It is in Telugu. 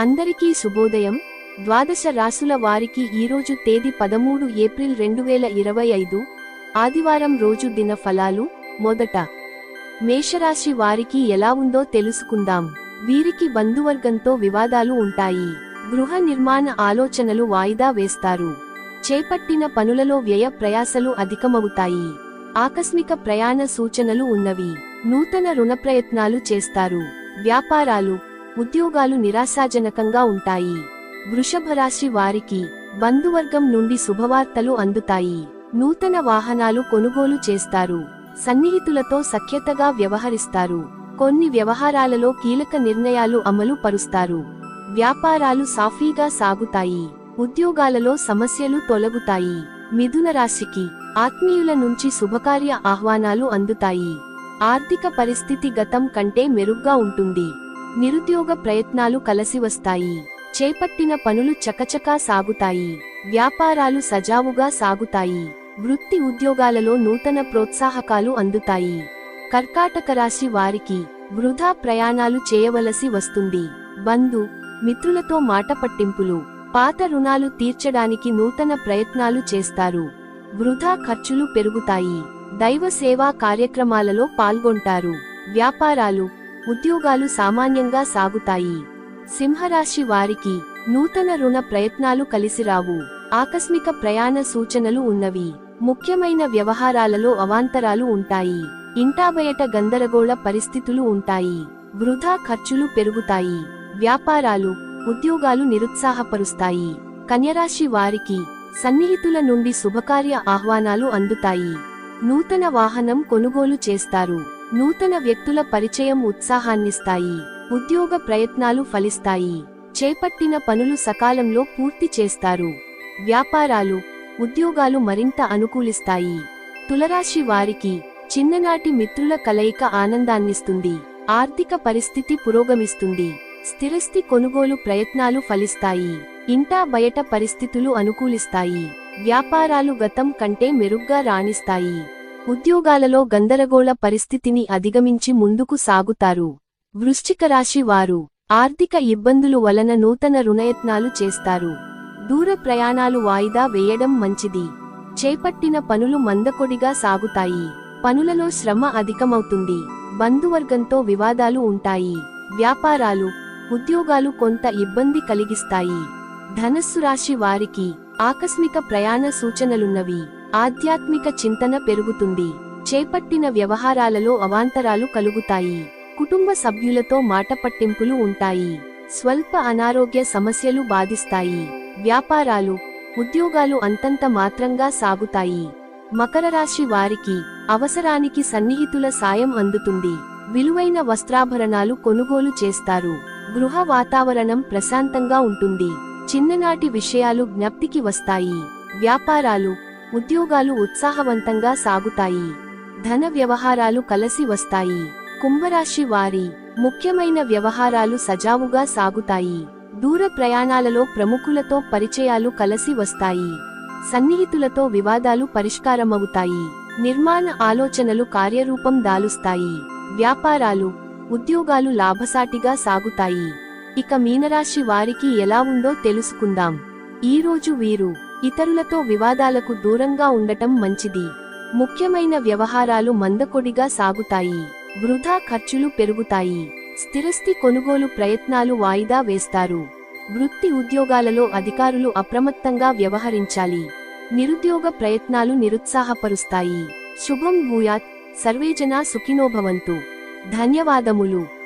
అందరికీ శుభోదయం. ద్వాదశ రాసుల వారికి ఈరోజు తేదీ పదమూడు ఏప్రిల్ రెండు వేల ఇరవై ఐదు. ఆదివారం రోజు దిన ఫలాలు. మొదట మేషరాశి వారికి ఎలా ఉందో తెలుసుకుందాం. వీరికి బంధువర్గంతో వివాదాలు ఉంటాయి. గృహ నిర్మాణ ఆలోచనలు వాయిదా వేస్తారు. చేపట్టిన పనులలో వ్యయ ప్రయాసలు అధికమవుతాయి. ఆకస్మిక ప్రయాణ సూచనలు ఉన్నవి. నూతన రుణ ప్రయత్నాలు చేస్తారు. వ్యాపారాలు ఉద్యోగాలు నిరాశాజనకంగా ఉంటాయి. వృషభ రాశి వారికి బంధువర్గం నుండి శుభవార్తలు అందుతాయి. నూతన వాహనాలు కొనుగోలు చేస్తారు. సన్నిహితులతో సఖ్యతగా వ్యవహరిస్తారు. కొన్ని వ్యవహారాలలో కీలక నిర్ణయాలు అమలు పరుస్తారు. వ్యాపారాలు సాఫీగా సాగుతాయి. ఉద్యోగాలలో సమస్యలు తొలగుతాయి. మిథున రాశికి ఆత్మీయుల నుంచి శుభకార్య ఆహ్వానాలు అందుతాయి. ఆర్థిక పరిస్థితి గతం కంటే మెరుగ్గా ఉంటుంది. నిరుద్యోగ ప్రయత్నాలు కలసి వస్తాయి. చేపట్టిన పనులు చకచకా సాగుతాయి. వ్యాపారాలు సజావుగా సాగుతాయి. వృత్తి ఉద్యోగాలలో నూతన ప్రోత్సాహకాలు అందుతాయి. కర్కాటక రాశి వారికి వృధా ప్రయాణాలు చేయవలసి వస్తుంది. బంధు మిత్రులతో మాట పట్టింపులు పాత రుణాలు తీర్చడానికి నూతన ప్రయత్నాలు చేస్తారు. వృధా ఖర్చులు పెరుగుతాయి. దైవ సేవా కార్యక్రమాలలో పాల్గొంటారు. వ్యాపారాలు ఉద్యోగాలు సామాన్యంగా సాగుతాయి. సింహరాశి వారికి నూతన రుణ ప్రయత్నాలు కలిసిరావు. ఆకస్మిక ప్రయాణ సూచనలు ఉన్నవి. ముఖ్యమైన వ్యవహారాలలో అవాంతరాలు ఉంటాయి. ఇంటాబయట గందరగోళ పరిస్థితులు ఉంటాయి. వృధా ఖర్చులు పెరుగుతాయి. వ్యాపారాలు ఉద్యోగాలు నిరుత్సాహపరుస్తాయి. కన్యరాశి వారికి సన్నిహితుల నుండి శుభకార్య ఆహ్వానాలు అందుతాయి. నూతన వాహనం కొనుగోలు చేస్తారు. నూతన వ్యక్తుల పరిచయం ఉత్సాహాన్నిస్తాయి ఉద్యోగ ప్రయత్నాలు ఫలిస్తాయి చేపట్టిన పనులు సకాలంలో పూర్తి చేస్తారు. వ్యాపారాలు ఉద్యోగాలు మరింత అనుకూలిస్తాయి. తులరాశి వారికి చిన్ననాటి మిత్రుల కలయిక ఆనందాన్నిస్తుంది ఆర్థిక పరిస్థితి పురోగమిస్తుంది స్థిరస్థి కొనుగోలు ప్రయత్నాలు ఫలిస్తాయి ఇంటా బయట పరిస్థితులు అనుకూలిస్తాయి వ్యాపారాలు గతం కంటే మెరుగ్గా రాణిస్తాయి. ఉద్యోగాలలో గందరగోళ పరిస్థితిని అధిగమించి ముందుకు సాగుతారు. వృశ్చిక రాశి వారు ఆర్థిక ఇబ్బందులు వలన నూతన రుణయత్నాలు చేస్తారు. దూర ప్రయాణాలు వాయిదా వేయడం మంచిది. చేపట్టిన పనులు మందకొడిగా సాగుతాయి. పనులలో శ్రమ అధికమవుతుంది. బంధువర్గంతో వివాదాలు ఉంటాయి. వ్యాపారాలు ఉద్యోగాలు కొంత ఇబ్బంది కలిగిస్తాయి. ధనస్సు రాశి వారికి ఆకస్మిక ప్రయాణ సూచనలున్నవి. ఆధ్యాత్మిక చింతన పెరుగుతుంది. చేపట్టిన వ్యవహారాలలో అవాంతరాలు కలుగుతాయి. కుటుంబ సభ్యులతో మాట పట్టింపులు ఉంటాయి. స్వల్ప అనారోగ్య సమస్యలు బాధిస్తాయి. వ్యాపారాలు ఉద్యోగాలు అంతంత మాత్రంగా సాగుతాయి. మకర రాశి వారికి అవసరానికి సన్నిహితుల సాయం అందుతుంది. విలువైన వస్త్రాభరణాలు కొనుగోలు చేస్తారు. గృహ వాతావరణం ప్రశాంతంగా ఉంటుంది. చిన్ననాటి విషయాలు జ్ఞప్తికి వస్తాయి. వ్యాపారాలు ఉద్యోగాలు ఉత్సాహవంతంగా సాగుతాయి. ధన వ్యవహారాలు కలసి వస్తాయి. కుంభరాశి వారి ముఖ్యమైన వ్యవహారాలు సజావుగా సాగుతాయి. దూర ప్రయాణాలలో ప్రముఖులతో పరిచయాలు కలసి వస్తాయి. సన్నిహితులతో వివాదాలు పరిష్కారమవుతాయి. నిర్మాణ ఆలోచనలు కార్యరూపం దాలుస్తాయి. వ్యాపారాలు ఉద్యోగాలు లాభసాటిగా సాగుతాయి. ఇక మీనరాశి వారికి ఎలా ఉందో తెలుసుకుందాం. ఈరోజు వీరు ఇతరులతో వివాదాలకు దూరంగా ఉండటం మంచిది. ముఖ్యమైన వ్యవహారాలు మందకొడిగా సాగుతాయి. వృధా ఖర్చులు పెరుగుతాయి. స్థిరస్థి కొనుగోలు ప్రయత్నాలు వాయిదా వేస్తారు. వృత్తి ఉద్యోగాలలో అధికారులు అప్రమత్తంగా వ్యవహరించాలి. నిరుద్యోగ ప్రయత్నాలు నిరుత్సాహపరుస్తాయి. శుభం భూయాత్. సర్వేజనా సుఖినోభవంతు. ధన్యవాదములు.